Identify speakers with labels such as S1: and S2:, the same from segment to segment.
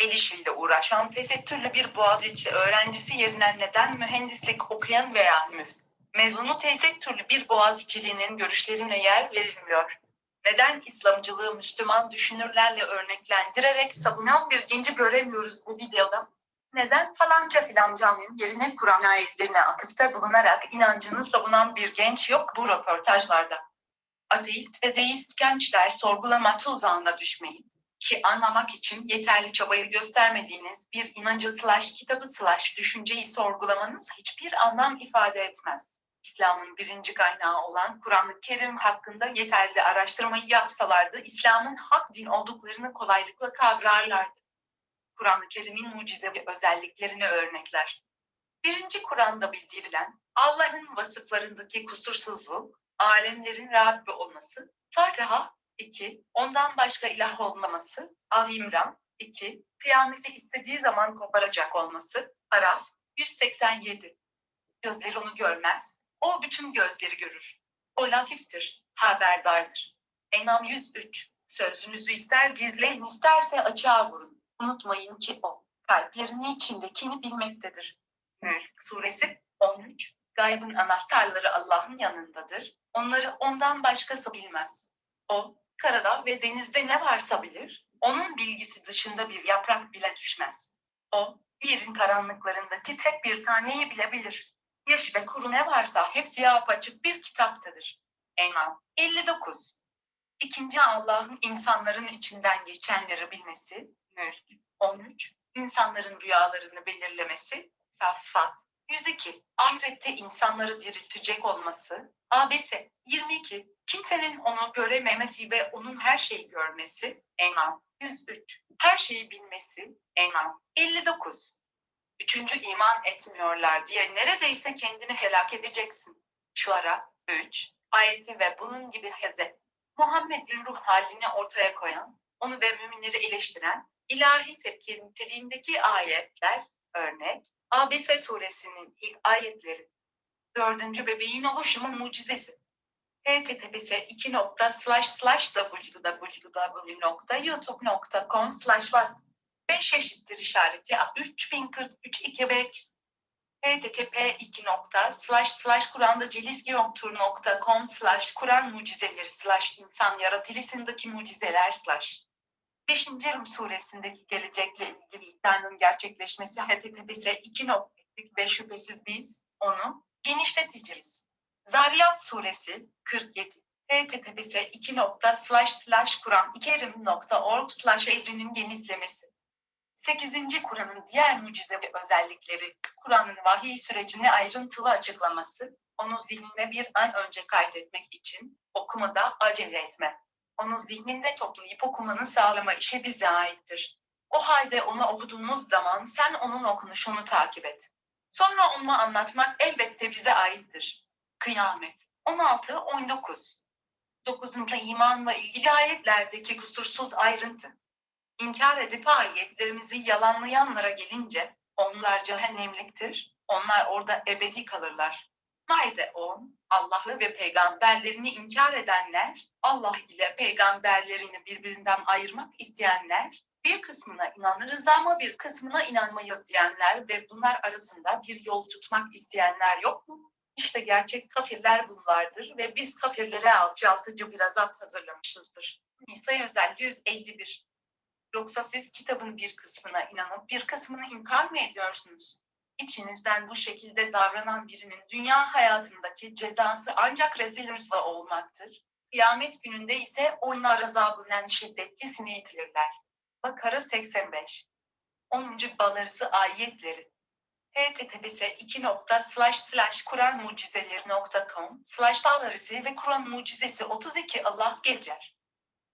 S1: el işiyle uğraşan tesettürlü bir Boğaziçi öğrencisi yerine neden mühendislik okuyan veya mü mezunu tesettürlü bir Boğaziçi'linin görüşlerine yer verilmiyor? Neden İslamcılığı Müslüman düşünürlerle örneklendirerek savunan bir genci göremiyoruz bu videoda? Neden falanca filancanın yerine Kur'an ayetlerine atıfta bulunarak inancını savunan bir genç yok bu röportajlarda? Ateist ve deist gençler sorgulama tuzağına düşmeyin ki anlamak için yeterli çabayı göstermediğiniz bir inancı slash kitabı slash düşünceyi sorgulamanız hiçbir anlam ifade etmez. İslam'ın birinci kaynağı olan Kur'an-ı Kerim hakkında yeterli araştırmayı yapsalardı İslam'ın hak din olduklarını kolaylıkla kavrarlardı. Kur'an-ı Kerim'in mucize ve özelliklerini örnekler. Birinci Kur'an'da bildirilen Allah'ın vasıflarındaki kusursuzluk, alemlerin Rabbi olması, Fatiha 2. Ondan başka ilah olmaması, Ali İmran 2. Kıyameti istediği zaman koparacak olması, Araf 187. Gözleri onu görmez, o bütün gözleri görür. O latiftir, haberdardır. Enam 103. Sözünüzü ister gizleyin isterse açığa vurun. Unutmayın ki o, kalplerin içindekini bilmektedir. Mülk suresi 13. Gaybın anahtarları Allah'ın yanındadır. Onları ondan başkası bilmez. O, karada ve denizde ne varsa bilir. Onun bilgisi dışında bir yaprak bile düşmez. O, yerin karanlıklarındaki tek bir taneyi bile bilir. Yaş ve kuru ne varsa hepsi apaçık bir kitaptadır. Enam 59. İkinci Allah'ın insanların içinden geçenleri bilmesi. Mülk 13. İnsanların rüyalarını belirlemesi. Saffat 102. Ahirette insanları diriltecek olması. Abese 22. Kimsenin onu görememesi ve onun her şeyi görmesi. Enam 103. Her şeyi bilmesi. Enam 59. Üçüncü iman etmiyorlar diye neredeyse kendini helak edeceksin. Şuara 3. Ayeti ve bunun gibi heze. Muhammed'in ruh halini ortaya koyan, onu ve müminleri eleştiren, ilahi tepki niteliğindeki ayetler, örnek, Abese suresinin ilk ayetleri. Dördüncü bebeğin oluşumu mucizesi. Https 2 slash slash www.youtube.com slash var. 5 eşittir işareti 3043 2x http 2 slash slash kurandacilizgi.com slash kuran mucizeleri slash insan yaratılısındaki mucizeler slash 5. Rum suresindeki gelecekle ilgili iddianın gerçekleşmesi https 2 ve şüphesiz biz onu genişleteceğiz. Zariyat suresi 47 https 2 slash slash kuran ikerim.org slash evrenin genişlemesi 8. Kur'an'ın diğer mucize ve özellikleri, Kur'an'ın vahiy sürecini ayrıntılı açıklaması, onu zihnine bir an önce kaydetmek için okumada acele etme. Onu zihninde toplayıp okumanı sağlama işi bize aittir. O halde onu okuduğumuz zaman sen onun okunuşunu takip et. Sonra onu anlatmak elbette bize aittir. Kıyamet 16-19 9. imanla ilgili ayetlerdeki kusursuz ayrıntı. İnkar edip ayetlerimizi yalanlayanlara gelince onlar cehennemliktir. Onlar orada ebedi kalırlar. Maide 10. Allah'ı ve peygamberlerini inkar edenler, Allah ile peygamberlerini birbirinden ayırmak isteyenler, bir kısmına inanırız ama bir kısmına inanmayız diyenler ve bunlar arasında bir yol tutmak isteyenler yok mu? İşte gerçek kafirler bunlardır ve biz kafirlere alçaltıcı bir azap hazırlamışızdır. Nisa 151 Yoksa siz kitabın bir kısmına inanıp bir kısmını inkar mı ediyorsunuz? İçinizden bu şekilde davranan birinin dünya hayatındaki cezası ancak rezil rüsva olmaktır. Kıyamet gününde ise onlar azabından şiddetlisini itilirler. Bakara 85 10. Balarısı ayetleri https 2 slash balarısı ve Kur'an mucizesi 32 Allah geçer.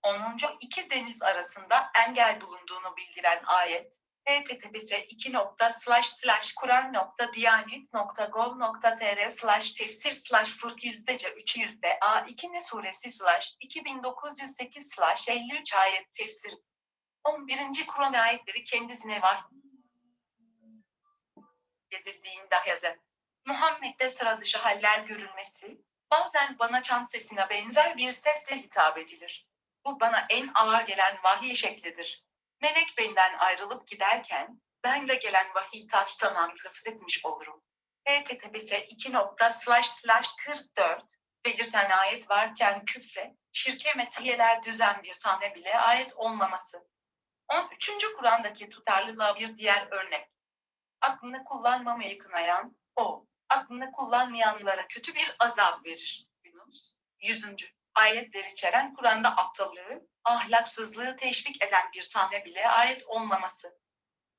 S1: 10. iki deniz arasında engel bulunduğunu bildiren ayet, https 2 slash slash kuran.diyanet.gov.tr slash tefsir slash furk yüzdece 3 yüzde a 2 suresi slash 2908 slash 53 ayet tefsir 11. Kur'an ayetleri kendisine vahiy edildiğinde yazar. Muhammed'de sıra dışı haller görülmesi, bazen bana çan sesine benzer bir sesle hitap edilir. Bu bana en ağır gelen vahiy şeklidir. Melek benden ayrılıp giderken ben de gelen vahiy tas tamam lafız etmiş olurum. https 2 nokta slash slash 44 belirten ayet varken küfre, şirke metiyeler düzen bir tane bile ayet olmaması. 13. Kur'an'daki tutarlılığa bir diğer örnek. Aklını kullanmamayı kınayan, o, aklını kullanmayanlara kötü bir azap verir. Yunus 100. Ayetler içeren Kur'an'da aptallığı, ahlaksızlığı teşvik eden bir tane bile ayet olmaması.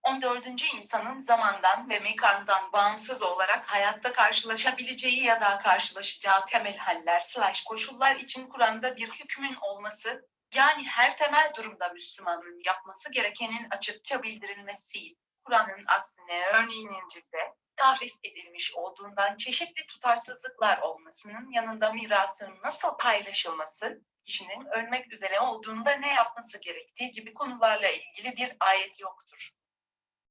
S1: 14. insanın zamandan ve mekandan bağımsız olarak hayatta karşılaşabileceği ya da karşılaşacağı temel haller slash koşullar için Kur'an'da bir hükmün olması, yani her temel durumda Müslümanın yapması gerekenin açıkça bildirilmesi, Kur'an'ın aksine örneğin İncil'de tahrif edilmiş olduğundan çeşitli tutarsızlıklar olmasının yanında mirasın nasıl paylaşılması, kişinin ölmek üzere olduğunda ne yapması gerektiği gibi konularla ilgili bir ayet yoktur.